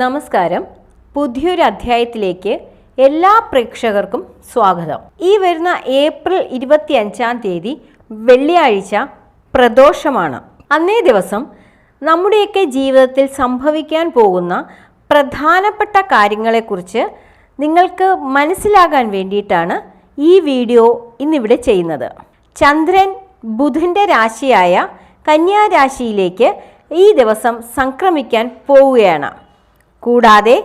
നമസ്കാരം. പുതിയൊരു അധ്യായത്തിലേക്ക് എല്ലാ പ്രേക്ഷകർക്കും സ്വാഗതം. ഈ വരുന്ന ഏപ്രിൽ ഇരുപത്തി അഞ്ചാം തീയതി വെള്ളിയാഴ്ച പ്രദോഷമാണ്. അന്നേ ദിവസം നമ്മുടെയൊക്കെ ജീവിതത്തിൽ സംഭവിക്കാൻ പോകുന്ന പ്രധാനപ്പെട്ട കാര്യങ്ങളെക്കുറിച്ച് നിങ്ങൾക്ക് മനസ്സിലാകാൻ വേണ്ടിയിട്ടാണ് ഈ വീഡിയോ ഇന്നിവിടെ ചെയ്യുന്നത്. ചന്ദ്രൻ ബുധന്റെ രാശിയായ കന്യാരാശിയിലേക്ക് ഈ ദിവസം സംക്രമിക്കാൻ പോവുകയാണ്. കൂടാതെ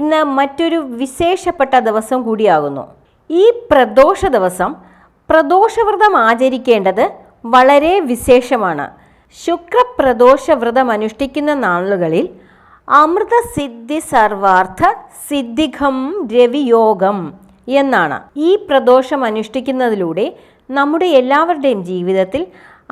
ഇന്ന് മറ്റൊരു വിശേഷപ്പെട്ട ദിവസം കൂടിയാകുന്നു. ഈ പ്രദോഷ ദിവസം പ്രദോഷവ്രതം ആചരിക്കേണ്ടത് വളരെ വിശേഷമാണ്. ശുക്രപ്രദോഷ വ്രതം അനുഷ്ഠിക്കുന്ന നാളുകളിൽ അമൃതസിദ്ധി സർവാർത്ഥ സിദ്ധിഖം രവിയോഗം എന്നാണ്. ഈ പ്രദോഷം അനുഷ്ഠിക്കുന്നതിലൂടെ നമ്മുടെ എല്ലാവരുടെയും ജീവിതത്തിൽ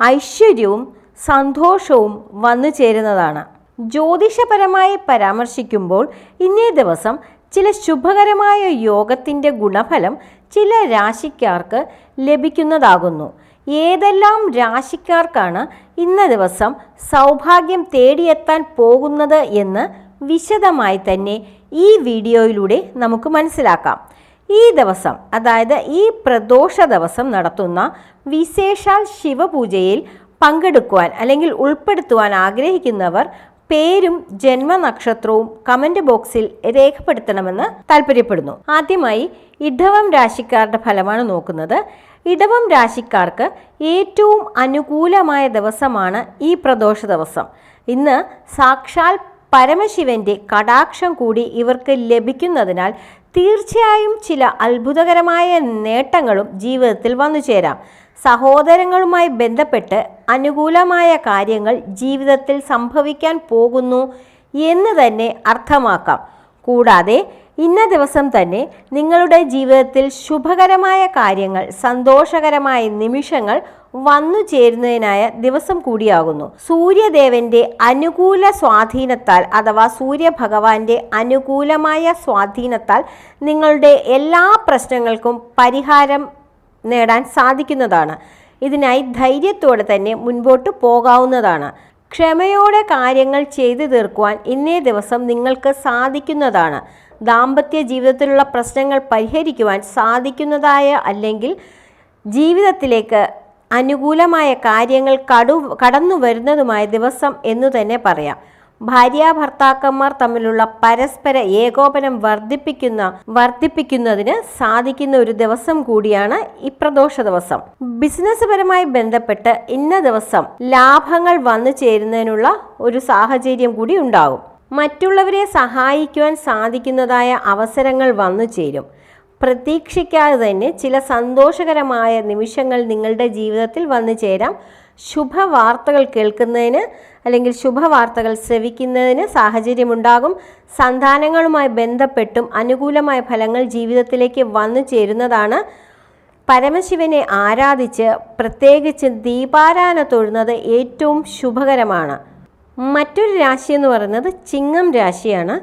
ഐശ്വര്യവും സന്തോഷവും വന്നു ചേരുന്നതാണ് ജ്യോതിഷപരമായി പരാമർശിക്കുമ്പോൾ ഇന്നേ ദിവസം ചില ശുഭകരമായ യോഗത്തിന്റെ ഗുണഫലം ചില രാശിക്കാർക്ക് ലഭിക്കുന്നതാകുന്നു. ഏതെല്ലാം രാശിക്കാർക്കാണ് ഇന്ന ദിവസം സൗഭാഗ്യം തേടിയെത്താൻ പോകുന്നത് എന്ന് വിശദമായി തന്നെ ഈ വീഡിയോയിലൂടെ നമുക്ക് മനസ്സിലാക്കാം. ഈ ദിവസം അതായത് ഈ പ്രദോഷ ദിവസം നടത്തുന്ന വിശേഷാൽ ശിവപൂജയിൽ പങ്കെടുക്കുവാൻ അല്ലെങ്കിൽ ഉൾപ്പെടുത്തുവാൻ ആഗ്രഹിക്കുന്നവർ പേരും ജന്മനക്ഷത്രവും കമന്റ് ബോക്സിൽ രേഖപ്പെടുത്തണമെന്ന് താല്പര്യപ്പെടുന്നു. ആദ്യമായി ഇടവം രാശിക്കാരുടെ ഫലമാണ് നോക്കുന്നത്. ഇടവം രാശിക്കാർക്ക് ഏറ്റവും അനുകൂലമായ ദിവസമാണ് ഈ പ്രദോഷ ദിവസം. ഇന്ന് സാക്ഷാൽ പരമശിവന്റെ കടാക്ഷം കൂടി ഇവർക്ക് ലഭിക്കുന്നതിനാൽ തീർച്ചയായും ചില അത്ഭുതകരമായ നേട്ടങ്ങളും ജീവിതത്തിൽ വന്നു ചേരാം സഹോദരങ്ങളുമായി ബന്ധപ്പെട്ട് അനുകൂലമായ കാര്യങ്ങൾ ജീവിതത്തിൽ സംഭവിക്കാൻ പോകുന്നു എന്ന് തന്നെ അർത്ഥമാക്കാം. കൂടാതെ ഇന്ന ദിവസം തന്നെ നിങ്ങളുടെ ജീവിതത്തിൽ ശുഭകരമായ കാര്യങ്ങൾ സന്തോഷകരമായ നിമിഷങ്ങൾ വന്നു ചേരുന്നതിനായ ദിവസം കൂടിയാകുന്നു. സൂര്യദേവന്റെ അനുകൂല സ്വാധീനത്താൽ അഥവാ സൂര്യഭഗവാന്റെ അനുകൂലമായ സ്വാധീനത്താൽ നിങ്ങളുടെ എല്ലാ പ്രശ്നങ്ങൾക്കും പരിഹാരം നേടാൻ സാധിക്കുന്നതാണ്. ഇതിനായി ധൈര്യത്തോടെ തന്നെ മുൻപോട്ട് പോകാവുന്നതാണ്. ക്ഷമയോടെ കാര്യങ്ങൾ ചെയ്തു തീർക്കുവാൻ ഇന്നേ ദിവസം നിങ്ങൾക്ക് സാധിക്കുന്നതാണ്. ദാമ്പത്യ ജീവിതത്തിലുള്ള പ്രശ്നങ്ങൾ പരിഹരിക്കുവാൻ സാധിക്കുന്നതായ അല്ലെങ്കിൽ ജീവിതത്തിലേക്ക് അനുകൂലമായ കാര്യങ്ങൾ കടു കടന്നു വരുന്നതുമായ ദിവസം എന്നു തന്നെ പറയാം. ഭാര്യ ഭർത്താക്കന്മാർ തമ്മിലുള്ള പരസ്പര ഏകോപനം വർദ്ധിപ്പിക്കുന്ന വർദ്ധിപ്പിക്കുന്നതിന് സാധിക്കുന്ന ഒരു ദിവസം കൂടിയാണ് ഈ പ്രദോഷ ദിവസം. ബിസിനസ് പരമായി ബന്ധപ്പെട്ട് ഇന്ന ദിവസം ലാഭങ്ങൾ വന്നു ചേരുന്നതിനുള്ള ഒരു സാഹചര്യം കൂടി ഉണ്ടാകും. മറ്റുള്ളവരെ സഹായിക്കുവാൻ സാധിക്കുന്നതായ അവസരങ്ങൾ വന്നു ചേരും. പ്രതീക്ഷിക്കാതെ തന്നെ ചില സന്തോഷകരമായ നിമിഷങ്ങൾ നിങ്ങളുടെ ജീവിതത്തിൽ വന്നു ചേരാം. ശുഭവാർത്തകൾ കേൾക്കുന്നതിന് അല്ലെങ്കിൽ ശുഭവാർത്തകൾ ശ്രവിക്കുന്നതിന് സാഹചര്യമുണ്ടാകും. സന്താനങ്ങളുമായി ബന്ധപ്പെട്ടും അനുകൂലമായ ഫലങ്ങൾ ജീവിതത്തിലേക്ക് വന്നു ചേരുന്നതാണ്. പരമശിവനെ ആരാധിച്ച് പ്രത്യേകിച്ച് ദീപാരാധന തൊഴുന്നത് ഏറ്റവും ശുഭകരമാണ്. മറ്റൊരു രാശി എന്ന് പറയുന്നത് ചിങ്ങം രാശിയാണ്.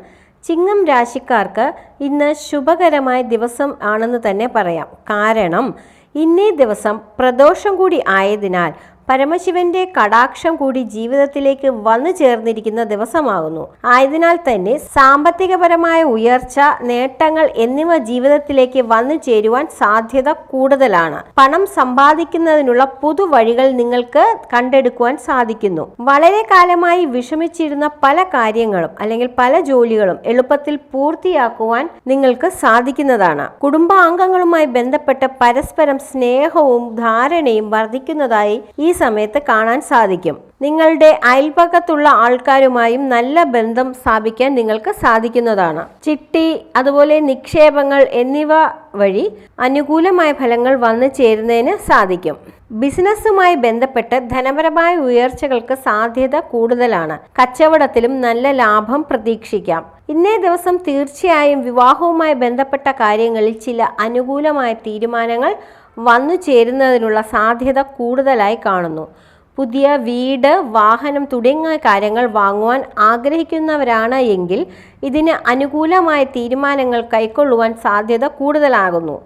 ചിങ്ങം രാശിക്കാർക്ക് ഇന്ന് ശുഭകരമായ ദിവസം ആണെന്ന് തന്നെ പറയാം. കാരണം ഇന്നേ ദിവസം പ്രദോഷം കൂടി ആയതിനാൽ പരമശിവന്റെ കടാക്ഷം കൂടി ജീവിതത്തിലേക്ക് വന്നു ചേർന്നിരിക്കുന്ന ദിവസമാകുന്നു. ആയതിനാൽ തന്നെ സാമ്പത്തികപരമായ ഉയർച്ച നേട്ടങ്ങൾ എന്നിവ ജീവിതത്തിലേക്ക് വന്നു ചേരുവാൻ സാധ്യത കൂടുതലാണ്. പണം സമ്പാദിക്കുന്നതിനുള്ള പുതുവഴികൾ നിങ്ങൾക്ക് കണ്ടെടുക്കുവാൻ സാധിക്കുന്നു. വളരെ കാലമായി വിഷമിച്ചിരുന്ന പല കാര്യങ്ങളും അല്ലെങ്കിൽ പല ജോലികളും എളുപ്പത്തിൽ പൂർത്തിയാക്കുവാൻ നിങ്ങൾക്ക് സാധിക്കുന്നതാണ്. കുടുംബാംഗങ്ങളുമായി ബന്ധപ്പെട്ട പരസ്പരം സ്നേഹവും ധാരണയും വർദ്ധിക്കുന്നതായി ഈ സമയത്ത് കാണാൻ സാധിക്കും. നിങ്ങളുടെ അയൽപക്കത്തുള്ള ആൾക്കാരുമായും നല്ല ബന്ധം സ്ഥാപിക്കാൻ നിങ്ങൾക്ക് സാധിക്കുന്നതാണ്. ചിട്ടി അതുപോലെ നിക്ഷേപങ്ങൾ എന്നിവ വഴി അനുകൂലമായ ഫലങ്ങൾ വന്നു ചേരുന്നതിന് സാധിക്കും. ബിസിനസ്സുമായി ബന്ധപ്പെട്ട് ധനപരമായ ഉയർച്ചകൾക്ക് സാധ്യത കൂടുതലാണ്. കച്ചവടത്തിലും നല്ല ലാഭം പ്രതീക്ഷിക്കാം. ഇന്നേ ദിവസം തീർച്ചയായും വിവാഹവുമായി ബന്ധപ്പെട്ട കാര്യങ്ങളിൽ ചില അനുകൂലമായ തീരുമാനങ്ങൾ വന്നു ചേരുന്നതിനുള്ള സാധ്യത കൂടുതലായി കാണുന്നു. പുതിയ വീട് വാഹനം തുടങ്ങിയ കാര്യങ്ങൾ വാങ്ങുവാൻ ആഗ്രഹിക്കുന്നവരാണ് എങ്കിൽ ഇതിന് അനുകൂലമായ തീരുമാനങ്ങൾ കൈക്കൊള്ളുവാൻ സാധ്യത കൂടുതലാകുന്നു.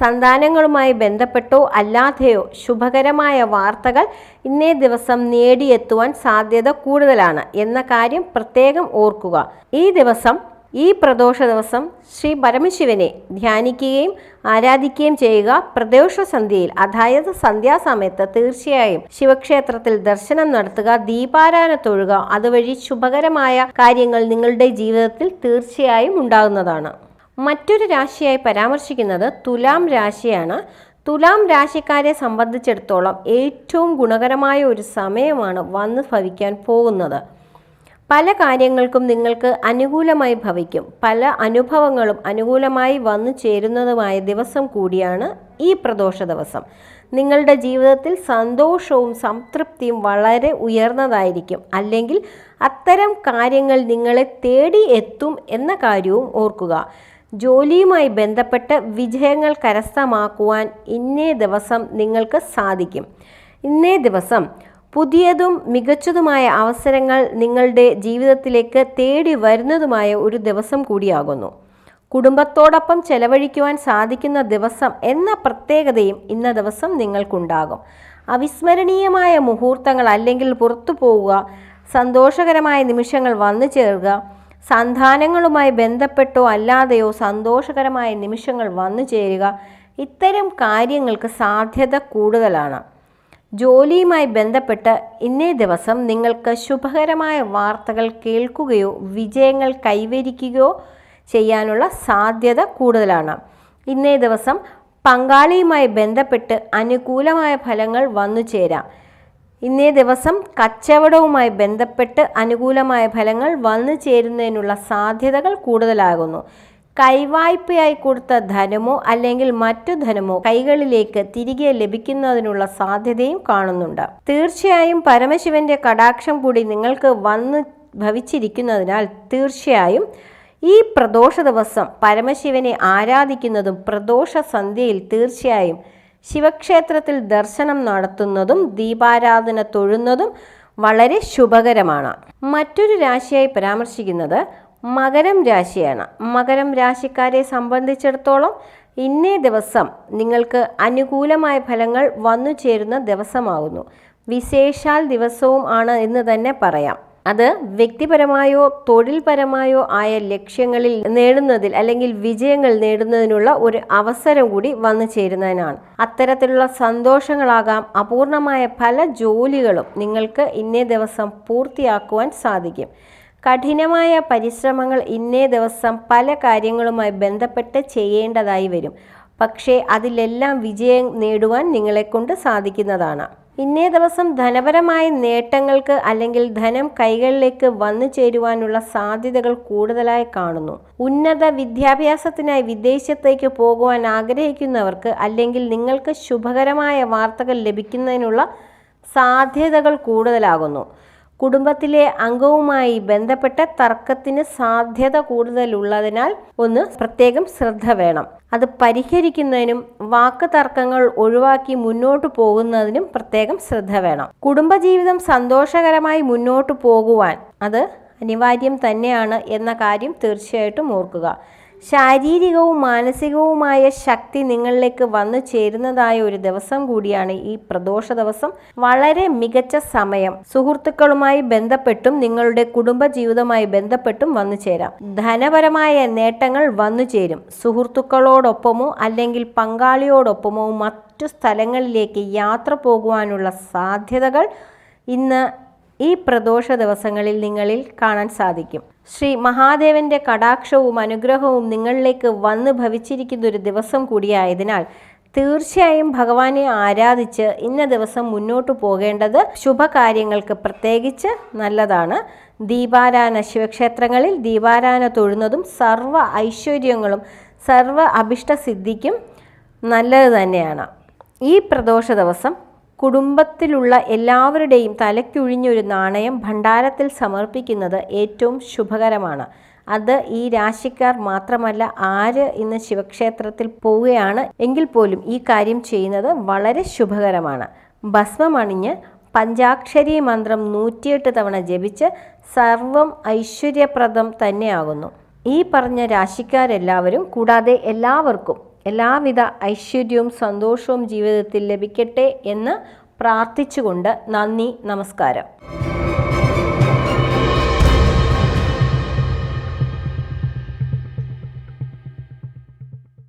സന്താനങ്ങളുമായി ബന്ധപ്പെട്ടോ അല്ലാതെയോ ശുഭകരമായ വാർത്തകൾ ഇന്നേ ദിവസം നേടിയെത്തുവാൻ സാധ്യത കൂടുതലാണ് എന്ന കാര്യം പ്രത്യേകം ഓർക്കുക. ഈ ദിവസം ഈ പ്രദോഷ ദിവസം ശ്രീ പരമശിവനെ ധ്യാനിക്കുകയും ആരാധിക്കുകയും ചെയ്യുക പ്രദോഷ സന്ധ്യയിൽ അതായത് സന്ധ്യാസമയത്ത് തീർച്ചയായും ശിവക്ഷേത്രത്തിൽ ദർശനം നടത്തുക ദീപാരാധന തൊഴുക അതുവഴി ശുഭകരമായ കാര്യങ്ങൾ നിങ്ങളുടെ ജീവിതത്തിൽ തീർച്ചയായും ഉണ്ടാകുന്നതാണ്. മറ്റൊരു രാശിയായി പരാമർശിക്കുന്നത് തുലാം രാശിയാണ്. തുലാം രാശിക്കാരെ സംബന്ധിച്ചിടത്തോളം ഏറ്റവും ഗുണകരമായ ഒരു സമയമാണ് വന്ന് ഭവിക്കാൻ പോകുന്നത്. പല കാര്യങ്ങൾക്കും നിങ്ങൾക്ക് അനുകൂലമായി ഭവിക്കും. പല അനുഭവങ്ങളും അനുകൂലമായി വന്നു ചേരുന്നതുമായ ദിവസം കൂടിയാണ് ഈ പ്രദോഷ ദിവസം. നിങ്ങളുടെ ജീവിതത്തിൽ സന്തോഷവും സംതൃപ്തിയും വളരെ ഉയർന്നതായിരിക്കും. അല്ലെങ്കിൽ അത്തരം കാര്യങ്ങൾ നിങ്ങളെ തേടി എത്തും എന്ന കാര്യവും ഓർക്കുക. ജോലിയുമായി ബന്ധപ്പെട്ട് വിജയങ്ങൾ കരസ്ഥമാക്കുവാൻ ഇന്നേ ദിവസം നിങ്ങൾക്ക് സാധിക്കും. ഇന്നേ ദിവസം പുതിയതും മികച്ചതുമായ അവസരങ്ങൾ നിങ്ങളുടെ ജീവിതത്തിലേക്ക് തേടി വരുന്നതുമായ ഒരു ദിവസം കൂടിയാകുന്നു. കുടുംബത്തോടൊപ്പം ചെലവഴിക്കുവാൻ സാധിക്കുന്ന ദിവസം എന്ന പ്രത്യേകതയും ഇന്ന ദിവസം നിങ്ങൾക്കുണ്ടാകും. അവിസ്മരണീയമായ മുഹൂർത്തങ്ങൾ അല്ലെങ്കിൽ പുറത്തു പോവുക സന്തോഷകരമായ നിമിഷങ്ങൾ വന്നു ചേരുക സന്താനങ്ങളുമായി ബന്ധപ്പെട്ടോ അല്ലാതെയോ സന്തോഷകരമായ നിമിഷങ്ങൾ വന്നു ചേരുക ഇത്തരം കാര്യങ്ങൾക്ക് സാധ്യത കൂടുതലാണ്. ജോലിയുമായി ബന്ധപ്പെട്ട് ഇന്നേ ദിവസം നിങ്ങൾക്ക് ശുഭകരമായ വാർത്തകൾ കേൾക്കുകയോ വിജയങ്ങൾ കൈവരിക്കുകയോ ചെയ്യാനുള്ള സാധ്യത കൂടുതലാണ്. ഇന്നേ ദിവസം പങ്കാളിയുമായി ബന്ധപ്പെട്ട് അനുകൂലമായ ഫലങ്ങൾ വന്നു ചേരാം. ഇന്നേ ദിവസം കച്ചവടവുമായി ബന്ധപ്പെട്ട് അനുകൂലമായ ഫലങ്ങൾ വന്നു ചേരുന്നതിനുള്ള സാധ്യതകൾ കൂടുതലാകുന്നു. കൈവായ്പയായി കൊടുത്ത ധനമോ അല്ലെങ്കിൽ മറ്റു ധനമോ കൈകളിലേക്ക് തിരികെ ലഭിക്കുന്നതിനുള്ള സാധ്യതയും കാണുന്നുണ്ട്. തീർച്ചയായും പരമശിവന്റെ കടാക്ഷം കൂടി നിങ്ങൾക്ക് വന്ന് ഭവിച്ചിരിക്കുന്നതിനാൽ തീർച്ചയായും ഈ പ്രദോഷ ദിവസം പരമശിവനെ ആരാധിക്കുന്നതും പ്രദോഷ സന്ധ്യയിൽ തീർച്ചയായും ശിവക്ഷേത്രത്തിൽ ദർശനം നടത്തുന്നതും ദീപാരാധന തൊഴുന്നതും വളരെ ശുഭകരമാണ്. മറ്റൊരു രാശിയായി പരാമർശിക്കുന്നത് മകരം രാശിയാണ്. മകരം രാശിക്കാരെ സംബന്ധിച്ചിടത്തോളം ഇന്നേ ദിവസം നിങ്ങൾക്ക് അനുകൂലമായ ഫലങ്ങൾ വന്നു ചേരുന്ന ദിവസമാകുന്നു വിശേഷാൽ ദിവസവും ആണ് എന്ന് തന്നെ പറയാം. അത് വ്യക്തിപരമായോ തൊഴിൽപരമായോ ആയ ലക്ഷ്യങ്ങളിൽ നേടുന്നതിൽ അല്ലെങ്കിൽ വിജയങ്ങൾ നേടുന്നതിനുള്ള ഒരു അവസരം കൂടി വന്നു ചേരുന്നതിനാണ്. അത്തരത്തിലുള്ള സന്തോഷങ്ങളാകാം അപൂർണമായ പല ജോലികളും നിങ്ങൾക്ക് ഇന്നേ ദിവസം പൂർത്തിയാക്കുവാൻ സാധിക്കും. കഠിനമായ പരിശ്രമങ്ങൾ ഇന്നേ ദിവസം പല കാര്യങ്ങളുമായി ബന്ധപ്പെട്ട് ചെയ്യേണ്ടതായി വരും. പക്ഷേ അതിലെല്ലാം വിജയം നേടുവാൻ നിങ്ങളെക്കൊണ്ട് സാധിക്കുന്നതാണ്. ഇന്നേ ദിവസം ധനപരമായ നേട്ടങ്ങൾക്ക് അല്ലെങ്കിൽ ധനം കൈകളിലേക്ക് വന്നു ചേരുവാനുള്ള സാധ്യതകൾ കൂടുതലായി കാണുന്നു. ഉന്നത വിദ്യാഭ്യാസത്തിനായി വിദേശത്തേക്ക് പോകുവാൻ ആഗ്രഹിക്കുന്നവർക്ക് അല്ലെങ്കിൽ നിങ്ങൾക്ക് ശുഭകരമായ വാർത്തകൾ ലഭിക്കുന്നതിനുള്ള സാധ്യതകൾ കൂടുതലാകുന്നു. കുടുംബത്തിലെ അംഗവുമായി ബന്ധപ്പെട്ട തർക്കത്തിന് സാധ്യത കൂടുതലുള്ളതിനാൽ ഒന്ന് പ്രത്യേകം ശ്രദ്ധ വേണം. അത് പരിഹരിക്കുന്നതിനും വാക്ക് തർക്കങ്ങൾ ഒഴിവാക്കി മുന്നോട്ടു പോകുന്നതിനും പ്രത്യേകം ശ്രദ്ധ വേണം. കുടുംബജീവിതം സന്തോഷകരമായി മുന്നോട്ടു പോകുവാൻ അത് അനിവാര്യം തന്നെയാണ് എന്ന കാര്യം തീർച്ചയായിട്ടും ഓർക്കുക. ശാരീരികവും മാനസികവുമായ ശക്തി നിങ്ങളിലേക്ക് വന്നു ചേരുന്നതായ ഒരു ദിവസം കൂടിയാണ് ഈ പ്രദോഷ ദിവസം. വളരെ മികച്ച സമയം. സുഹൃത്തുക്കളുമായി ബന്ധപ്പെട്ടും നിങ്ങളുടെ കുടുംബ ജീവിതവുമായി ബന്ധപ്പെട്ടും വന്നു ചേരാം. ധനപരമായ നേട്ടങ്ങൾ വന്നു ചേരും. സുഹൃത്തുക്കളോടൊപ്പമോ അല്ലെങ്കിൽ പങ്കാളിയോടൊപ്പമോ മറ്റു സ്ഥലങ്ങളിലേക്ക് യാത്ര പോകുവാനുള്ള സാധ്യതകൾ ഇന്ന് ഈ പ്രദോഷ ദിവസങ്ങളിൽ നിങ്ങളിൽ കാണാൻ സാധിക്കും. ശ്രീ മഹാദേവന്റെ കടാക്ഷവും അനുഗ്രഹവും നിങ്ങളിലേക്ക് വന്ന് ഭവിച്ചിരിക്കുന്ന ഒരു ദിവസം കൂടിയായതിനാൽ തീർച്ചയായും ഭഗവാനെ ആരാധിച്ച് ഇന്ന ദിവസം മുന്നോട്ട് പോകേണ്ടത് ശുഭകാര്യങ്ങൾക്ക് പ്രത്യേകിച്ച് നല്ലതാണ്. ദീപാരാധന ശിവക്ഷേത്രങ്ങളിൽ ദീപാരാധന തൊഴുന്നതും സർവ ഐശ്വര്യങ്ങളും സർവ അഭിഷ്ടസിദ്ധിക്കും നല്ലത് തന്നെയാണ്. ഈ പ്രദോഷ ദിവസം കുടുംബത്തിലുള്ള എല്ലാവരുടെയും തലയ്ക്കൊഴിഞ്ഞൊരു നാണയം ഭണ്ഡാരത്തിൽ സമർപ്പിക്കുന്നത് ഏറ്റവും ശുഭകരമാണ്. അത് ഈ രാശിക്കാർ മാത്രമല്ല ആര് ഇന്ന് ശിവക്ഷേത്രത്തിൽ പോവുകയാണ് എങ്കിൽ പോലും ഈ കാര്യം ചെയ്യുന്നത് വളരെ ശുഭകരമാണ്. ഭസ്മമണിഞ്ഞ് പഞ്ചാക്ഷരി മന്ത്രം നൂറ്റിയെട്ട് തവണ ജപിച്ച് സർവം ഐശ്വര്യപ്രദം തന്നെയാകുന്നു. ഈ പറഞ്ഞ രാശിക്കാരെല്ലാവരും കൂടാതെ എല്ലാവർക്കും എല്ലാവിധ ഐശ്വര്യവും സന്തോഷവും ജീവിതത്തിൽ ലഭിക്കട്ടെ എന്ന് പ്രാർത്ഥിച്ചുകൊണ്ട് നന്ദി നമസ്കാരം.